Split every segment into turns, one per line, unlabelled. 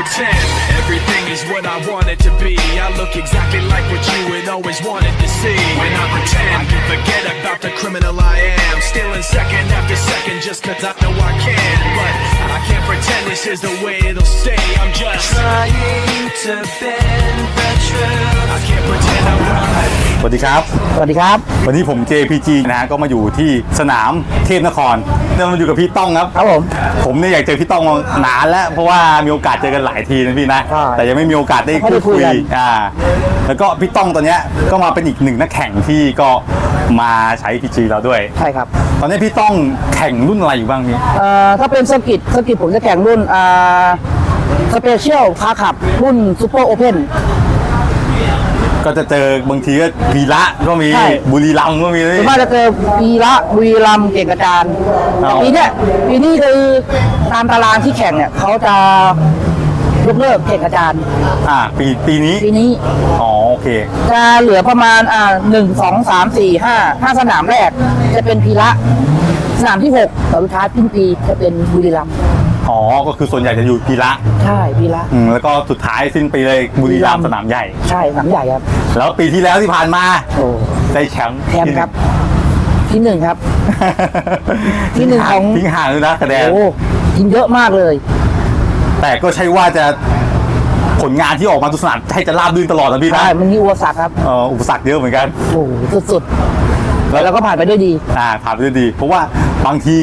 pretend everything is what I want it to be. I look exactly like what you had always wanted to see. When I pretend, I can forget about the criminal I am. Stealing second after second just cause I know I can. But I can't pretend this is the way it'll stay. I'm just trying to bend the truth.
สวัสดีครับ
สวัสดีครับ
วันนี้ผม JPG นะฮะก็มาอยู่ที่สนามเทพนครเนี่ยมาอยู่กับพี่ต้องครับ
ครับผม
ผมเนี่ยอยากเจอพี่ต้องมานานแล้ว เพราะว่ามีโอกาสเจอกันหลายทีนะพี่นะ
ใช่
แต่ยังไม่มีโอกาสได้
ไม่
พู
ได้
ด
คุ
คุ
ย
ย
กัน
อ่า แล้วก็พี่ต้องตอนเนี้ยก็มาเป็นอีกหนึ่งนักแข่งที่ก็มาใช้ PG เราด้วย
ใช่ครับ
ตอนนี้พี่ต้องแข่งรุ่นอะไรอยู่บ้างพี่
เอ่อ ถ้าเป็นสกิตสกิตผมจะแข่งรุ่น อ่า สเปเชียลคาขับรุ่นซูเปอร์โอเพน
ก็จะเจอบางทีก็วีระก็มี
ใช่
บุรีรัมย์ก็มีนะ
ส่วน
พี่
มากจะเจอวีระบุรีรัมย์เก่งกระจาน
อ๋
แต่
อ
ปีเนี้ยปีนี้คือตามตารางที่แข่งเนี่ยเขาจะยกเลิกเก่งกระจาน
อ่าปีปีนี้
ปีนี้
อ๋อโอเค
จะเหลือประมาณอ่าหนึ่งสองสามสี่ห้าห้าสนามแรก จะเป็นพีระสนามที่หกต่อสุดท้ายพินปีจะเป็นบุรีรัมย์
อ๋อ ก็คือส่วนใหญ่จะอยู่พีระ
ใช่พีระ
อืมแล้วก็สุดท้ายสิ้นปีเลยบุรีรัมย์สนามใหญ่
ใช่สนามใหญ่ครับ
แล้วปีที่แล้วที่ผ่านมา
โอ้
ได้แชมป์
แชมป์ครับ ที่หนึ่งครับ ที่หนึ่งของ
ทิ้งห่างเลยนะคะแนน
โอ้กินเยอะมากเลย
แต่ก็ใช่ว่าจะผลงานที่ออกมาทุกสนามให้จะราบรื่นตลอดนะพี่นะ
ใช่มันมีอุปสรรคครับ
เอ่ออุปสรรคเยอะเหมือนกัน
โอ้โหสุดๆแล้วเราก็ผ่านไปด้วยดี
อ่าผ่านไปด้วยดี เพราะว่าบางที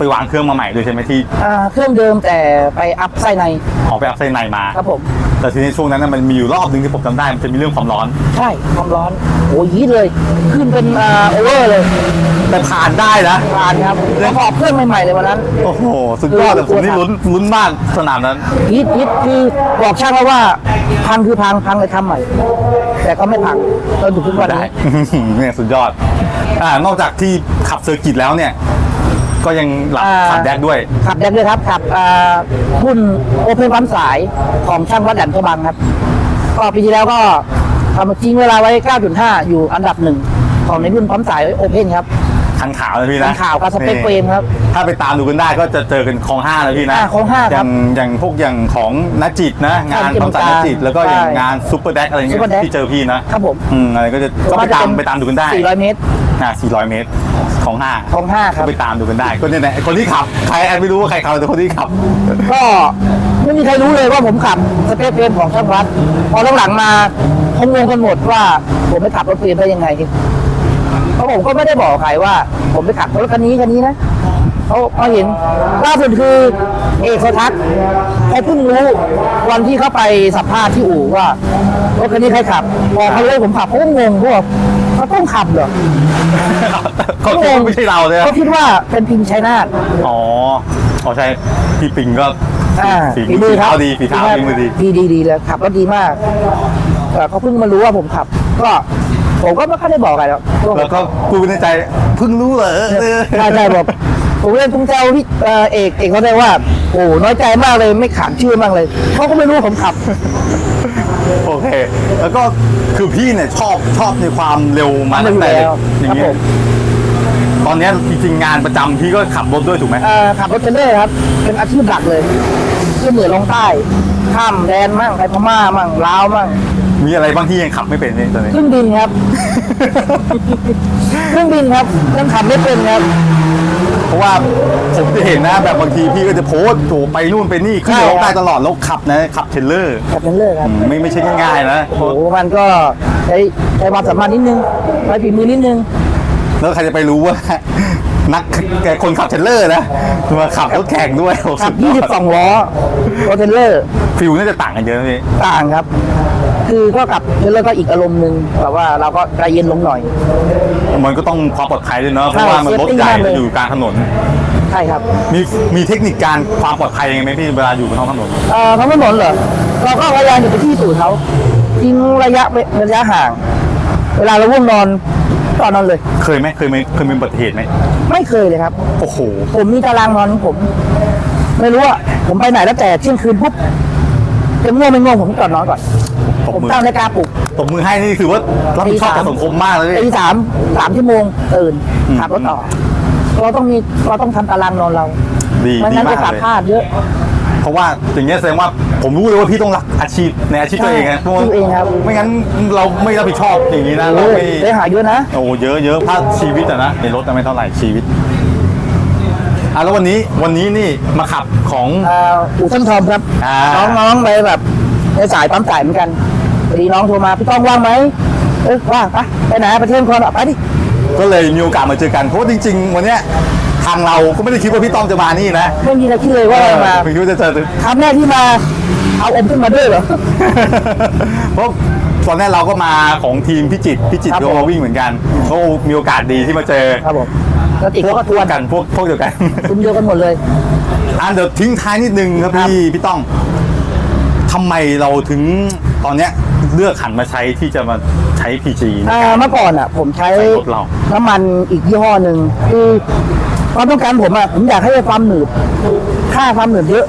ไปวางเครื่องมาใหม่ด้วยใช่ไหมที่
อ่าเครื่องเดิมแต่ไปอัพไส้ใน
ออกไปอัพไซด์ในมา
ครับผม
แต่ทีนี้ช่วงนั้นนะมันมีอยู่รอบหนึ่งที่ผมจำได้มันจะมีเรื่องความร้อน
ใช่ความร้อนโอ้ยยีดเลย ขึ้นเป็นอ่าโอเวอร์เลย
แต่ผ่านได้นะ
ผ่านครับแล้วก็ออกเครื่องใหม่ๆเลยวันนั้น
โอ้โหสุดยอดแต่ผมนี่ลุ้นลุ้นมากสนามนั้น
ยีดยีดคือบอกช่างแล้วว่า พังคือพังพังเลยทำใหม่ แต่ก็ไม่พังจนถึงทุกวัน
ได้
นี้
เนี่ยสุดยอดอ่านอกจากที่ขับเซอร์กิตแล้วเนี่ย ก็ยังหลับ
อ่า
ขับแดกด้วย
ขับแดกด้วยครับขับอ่ารุ่นโอเพนปั๊มสายของช่างวัดดันกระบังครับก็ปีที่แล้วก็ทำทิ้งเวลาไว้ 9.5 อยู่อันดับหนึ่งของในรุ่นปั๊มสายโอเพนครับ
คันขาวนะพี่นะ
คันขาวกับสเปค
นี่
เฟรมครับ
ถ้าไปตามดูกันได้ก็จะเจอกันคลองห้านะพี่นะ
อ่าคลองห้า
อ
ครั
ย่า
บ
งอย่างพวกอย่างของนัจิตนะงาน
ใช่
ความสายนัจิตแล้วก็อย่าง
ใช่
งานซูเปอร์แดกอะไรเงี้ย
Super Deck
ที่เจอพี่นะครับ
ผม
อืมอะไรก็จะก็ไปตามไปตามดูกันได้
400 เมตร
อ่า400 เมตรของห้า
ของห้าครับ
ก็ไปตามดูกันได้ก็เนี่ยแหละไอ้คนที่ขับใครแอนไม่รู้ว่าใครขับแต่คนที่ขับ
ก็ไม่มีใครรู้เลยว่าผมขับสเปคเฟรมของช่างวัดพอหลังๆมาคงงงกันหมดว่าผมไปขับรถเฟรมได้ยังไง เพราะผมก็ไม่ได้บอกใครว่า ผมไปขับรถคันนี้คันนี้นะเขามาเห็นล่าสุดคือเอกสทัศน์เขาเพิ่งรู้วันที่เขาไปสัมภาษณ์ที่อู่ว่ารถคันนี้ใครขับพอเขารู้ว่าผมขับเขาก็งงเขาบอกเขาต้องขับเหรอ
เขาคิดว่าไม่ใช่เราเลยนะ
เขาคิดว่าเป็นพิมพ์ชัยนาท
อ๋ออ๋อใช่พี่ปิงก็
อ่า
ฝี
ฝี
มื
มื
อ
อครั
เท้า
บ
ดีฝีเท้าฝีมือดี
ดีดีดีเลยขับรถดีมากเอ่อเขาเพิ่งมารู้ว่าผมขับ ก็ ผมก็ไม่ค่อยได้บอกอะไรหรอก
แล้วก็พูดในใจเพิ่งรู้เหรอ
ใช่ใช่บอกผมเล่นตุ้งเจ้าพี่เอ่อเอกเอกเขาได้ว่า โอ้น้อยใจมากเลยไม่ขานชื่อมากเลยเขาก็ไม่รู้ว่าผมขับ
โอเค แล้วก็คือพี่เนี่ยชอบชอบในความเร็วมาตั้งแต่
อยู่แล้ว
อย่าง
ค
เงี้
รับ
ย
ผม
ตอนเนี้ยจริงๆงานประจำพี่ก็ขับรถด้วยถูกไหม
เอ่อขับรถเทรลเลอร์ครับ เป็นอาชีพหลักเลยขึ้นเหนือลงใต้ ข้ามแดนมั่งไปพม่ามั่งลาวมั่ง
มีอะไรบ้างที่ยังขับไม่เป็นเนี่ยตอนนี้
เครื่องบินครับ เครื่องบินครับยังขับไม่เป็นครับ
เพราะว่าผมจะเห็นนะ แบบบางทีพี่ก็จะโพสต์โถไปนู่นไปนี่ขึ้น
ใช่
ลงใต้ตลอดแล้วขับนะขับเทรลเลอร์
ขับเทรลเลอร์ครับ
อืมไม่ไม่ใช่ง่ายๆนะ
โอ้โหมันก็ใช้ใช้ความสามารถนิดนึงใช้ฝีมือนิดนึง
แล้วใครจะไปรู้ว่า นักแกคนขับเทรลเลอร์นะมาขับรถแข่งด้วยโอ้
ขั
สุ
บ
ดยอด
22ล้อรถเทรลเลอร์
ฟิลน่าจะต่างกันเยอะนะพี่
ต่างครับ คือก็กับเทรลเลอร์ก็อีกอารมณ์หนึ่งแบบว่าเราก็ใจเย็นลงหน่อย
มันก็ต้องความปลอดภัยด้วยเนาะเพ
ใช่
ราะว่ามันรถ
safety
ใหญ่
มากเลย
อยู่กลางถนน
ใช่ครับ
มีมีเทคนิคการความปลอดภัยยังไงไหมพี่เวลาอยู่บนท้องถนน
เอ่อท้องถนนเหรอเราก็พยายามจะไปที่สูตรเขาทิ้งระยะระยะห่าง เวลาเราว่วงนอนก็นอนเลย
เคยไหมเคยไหมเคยมีอุบัติเหตุไหม
ไม่เคยเลยครับ
โอ้โห
ผมมีตารางนอนของผม ไม่รู้ว่าผมไปไหนแล้วแต่เที่ยงคืนปุ๊บจะง่วงไม่ง่วงผมก่อนนอนก่อน
ตบ
ผม
มือ
ตั้งนาฬิกาปลุก
ตบมือให้นี่ถือว่ารับผิดชอบต่อสังคมมากเลย
ตีสามสามชั่วโมงตื่น
อืม
ขับรถต่อเราต้องมีเราต้องทำตารางนอนเรา
ดี
ไม่
ดี
งั้น
มา
จะ
ก
ขาด
เลย
พลาดเยอะ
เพราะว่าอย่างเงี้ยแสดงว่าผมรู้เลยว่าพี่ต้องรักอาชีพในอาชีพตัวเองไง
ใช่ตัวเองครับ
ไม่งั้นเราไม่รับผิดชอบอย่างนี้นะเราไม่
ได้หาเยอะนะ
โอ้เยอะเยอะถ้าชีวิตอะนะในรถจะไม่เท่าไหร่ชีวิตอะแล้ววันนี้วันนี้นี่มาขับของ
อ่าอู่ช่างทอมครับ
อ่า
น้องๆไปแบบในสายปั๊มไก่เหมือนกัน พอดีน้องโทรมาพี่ต้องว่างไหมเออว่างปะไปไหนประเทศคอนอะไปดิ
ก็เลยมีโอกาสมาเจอกันเพราะว่าจริง ๆ วันเนี้ยทางเราก็ไม่ได้คิดว่าพี่ต้อมจะมานี่นะ
ไม่มีอะไรคิดเลยว่าเรามา
ไม่คิดว่าจะเจอ
ครั้งแรกที่มาเอาเอ็มขึ้นมาด้วยเหรอ
เพราะตอนแรกเราก็มาของทีมพิจิตรพิจิตร
ครับ
ก็
ผม
มาวิ่งเหมือนกันก็มีโอกาสดีที่มาเจอ
ครับผมแล้วติดเขาก็ทวน
กันพวกพวกเดียวกัน
คุมเดียวกันหมดเลย
อันเดี๋ยวทิ้งท้ายนิดนึงครับ
ครับ
พี่พี่ต้องทำไมเราถึงตอนเนี้ย เลือกหันมาใช้ที่จะมาใช้ PG ใน
อ่า
การ
เมื่อก่อนอะ ผมใช้
ใช้รถเรา
น้ำมันอีกยี่ห้อหนึ่งคือความต้องการผมอะผมอยากให้ความหนืดค่าความหนืดเยอะ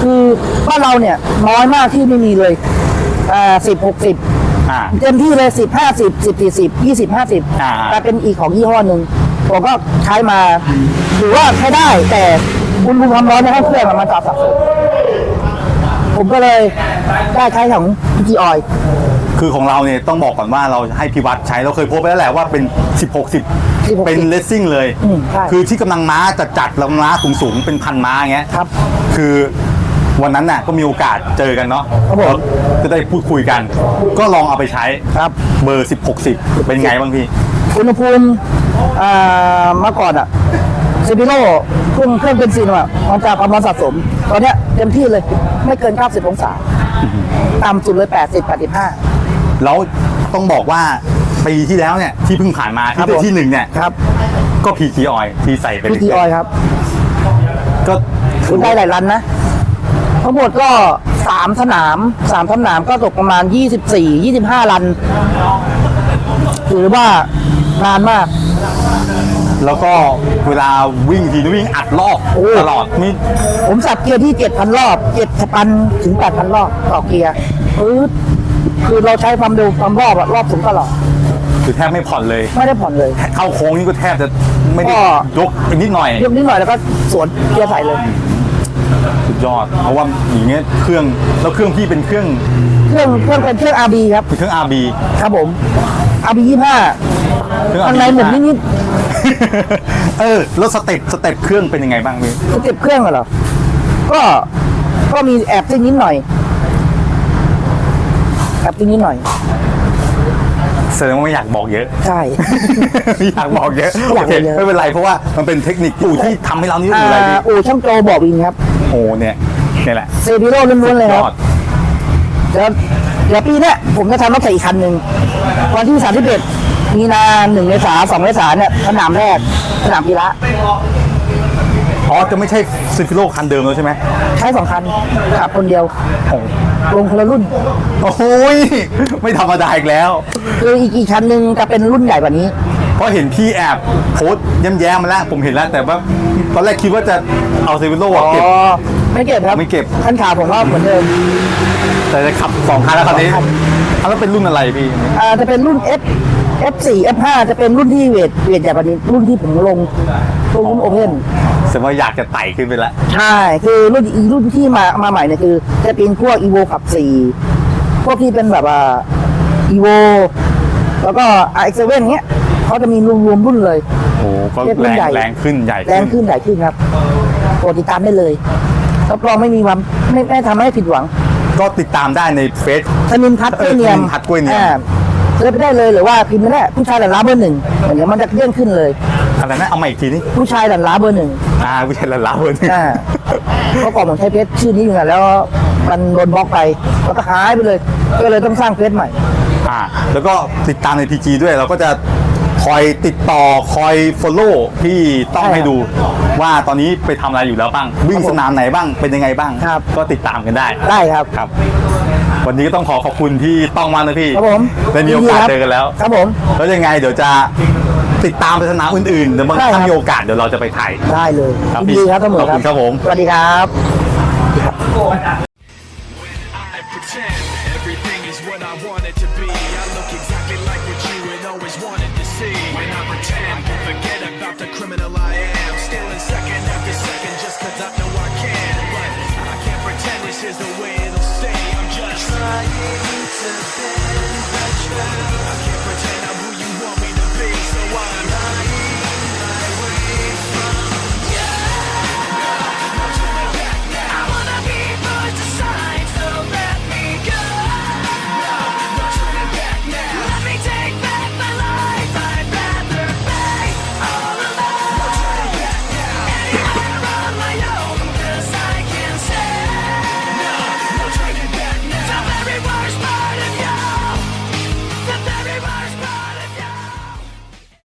คือบ้านเราเนี่ยน้อยมากที่ไม่มีเลยอ่าสิบหกสิบ
อ่า
เต็มที่เลยสิบห้าสิบสิบสี่สิบยี่สิบห้าสิบ
อ่า
แต่เป็นอีกของยี่ห้อหนึ่งผมก็ใช้มาถือว่าใช้ได้ แต่อุณหภูมิความร้อนในห้องเครื่องอะมันจะสับสน ผมก็เลยได้ใช้ของพีจีออย
คือของเราเนี่ยต้องบอกก่อนว่าเราให้พิวัตรใช้เราเคยโพสต์ไปแล้วแหละว่าเป็น 16 10เป็นเลสซิ่งเลย
อืมใช่
คือที่กำลังม้าจัดจัดๆแล้วม้าสูงสูงๆเป็นพันม้าอย่างเงี้ย
ครับ
คือวันนั้นน่ะก็มีโอกาสเจอกันเนาะ
ครับผม
ก็ได้พูดคุยกัน ก็ลองเอาไปใช้
ครับ
เบอร์ 16 10 เป็นไงบ้างพี่
อุณหภูมิอ่าเมื่อก่อนอะเซบิโร่เครื่องเครื่องเบนซินอะมันจะความร้อนสะสม ตอนเนี้ยเต็มที่เลย ไม่เกิน 90 องศา ต่ำสุดเลย 80 85
แล้วต้องบอกว่าปีที่แล้วเนี่ยที่เพิ่งผ่านมา
ครั
ที่
บผม
ที่หนึ่งเนี่ย
ครับ
ก็ PG Oil ที่ใส่ไป
พีทีออยครับ
ก็
คุณได้หลายรันนะ ทั้งหมดก็ 3 สนาม 3 สนามก็ตกประมาณ 24 25 รัน ถือว่านานมาก
แล้วก็เวลาวิ่งทีนี่วิ่งอัดรอบ
โอ้
ตลอดนี่
ผมสับเกียร์ที่7,000รอบ7,000ถึง8,000รอบต่อเกียร์ปื๊ดคือเราใช้ความเร็วความรอบอะรอบสูงตลอด
คือแทบไม่ผ่อนเลย
ไม่ได้ผ่อนเลย
เข้าโค้งนี่ก็แทบจะไม่ได้
ก็
ยกไปนิดหน่อย
ยกนิดหน่อยแล้วก็สวนเกียร์ใส่เลย
สุดยอด เพราะว่าอย่างเงี้ยเครื่องแล้วเครื่องพี่เป็นเครื่อง
เครื่องเครื่องเป็นเครื่อง RB ครับ
เป็นเครื่อง RB
ครับผม RB 25
เครื่อง
ข้างในหมุนนิด
เออ แล้วสเต็ปสเต็ปเครื่องเป็นยังไงบ้างพี่
ๆสเต็ปเครื่องเหรอ ก็ ก็มีแอบซิ่งนิดหน่อย แอบซิ่งนิดหน่อย
แสดงว่าไม่อยากบอกเยอะ
ใช่
ไม่อยากบอกเยอะ
ไม่อยาก
โอเค
บอกเยอะ
ไม่เป็นไรเพราะว่ามันเป็นเทคนิคอู่ที่ทำให้เรานี่
อ่า
อู่อะไรพี่
อู่ช่างโจบอกวิงครับ
โอ้เนี่ยเนี่ยแหละ
เซบิโร่ล้วนๆเลย
ย
ครับ
อด
เดี๋ยวเดี๋ยวปีเนี้ยผมจะทำรถใส่อีกคันหนึ่งวันที่ 31 มีนาหนึ่งเมษาสองเมษาเนี่ยสนามแรกสนามกีฬา
อ๋อจะไม่ใช่ซิฟิโลคันเดิมแล้วใช่ไหม
ใช้สองคันขับคนเดียว
โอ้
ลงคนละรุ่น
โอ้โหยไม่ธรรมดาอีกแล้ว
คืออีกอีกคันหนึ่งจะเป็นรุ่นใหญ่กว่านี้
เพราะเห็นพี่แอบโพสต์แย้มๆมาแล้ว ผมเห็นแล้ว แต่ว่าตอนแรกคิดว่าจะเอาซิฟิโล
อ๋อ
เก็บ
ไม่เก็บครับ
ไม่เก็บ
คันขาวผมว่าเหมือนเดิม
แต่จะขับสองคันแล้วคันนี้
สองคัน
อะแล้วเป็นรุ่นอะไรพี่
อ่าจะเป็นรุ่น F F4 F5 จะเป็นรุ่นที่เวทเวทใหญ่กว่านี้รุ่นที่ผมลงลงรุ่นโอเพน
แสดงว่าอยากจะไต่ขึ้นไปแล้ว
ใช่ คือรุ่นอีรุ่นที่มามาใหม่เนี่ยคือ จะเป็นพวก evo ขับ4พวกที่เป็นแบบว่า evo แล้วก็ RX7 เงี้ยเขาจะมีรวมรวมรุ่นเลย
โอ้โหก็
เรียกรุ่
แร
น
ง
ใหญ่
แรงขึ้นใหญ่
แรงขึ้นใหญ่ขึ้นครับโปรดติดตามได้เลยรับรองไม่มีความไม่ไม่ทำให้ผิดหวัง
ก็ติดตามได้ในเฟซ
ธนินพัฒน์กล้วยเนียม
ธนินพัฒน์กล้วยเนียม
อ่า เลือกไปได้เลยหรือว่าพิมพ์ไม่ได้ผู้ชายหลันล้าเบอร์หนึ่งเดี๋ยวมันจะเลื่อนขึ้นเลย
อะไรนะเอามาอีกทีนี่
ผู้ชายหลันล้าเบอร์หนึ่ง
อ่าวิทยาลัยลาวนี่
อ่าเพราะก่อนผมใช้เพจชื่อนี้อยู่นะแล้วมันโดนบล็อกไปแล้วก็หายไปเลย ก็เลยต้องสร้างเพจใหม่
อ่า แล้วก็ติดตามใน PG ด้วยเราก็จะคอยติดต่อคอย follow พี่ต้อง
ใช่ครับ
ให้ดู ว่าตอนนี้ไปทำอะไรอยู่แล้วบ้างวิ่งสนามไหนบ้างเป็นยังไงบ้าง
ครับ
ก็ติดตามกันได้
ได้ครับ
ครับ วันนี้ก็ต้องขอขอบคุณพี่ต้องมากนะพี่
ครับผม
ได้มีโอกาส
ยิดีครับ
เจอกันแล้ว
ครับผม
แล้วยังไงเดี๋ยวจะติดตามไปสนามอื่นๆเดี๋ยวบาง
ได้ครับ
ถ้ามีโอกาสเดี๋ยวเราจะไปถ่าย
ได้เลย
ครับ
ยินดีครับเสมอ
ขอบคุณครับผม
สวัสดีครับ
I pretend everything is what I want it to be. I look exactly like what you had always wanted to see. When I pretend, forget about the criminal I am. I need to bend my.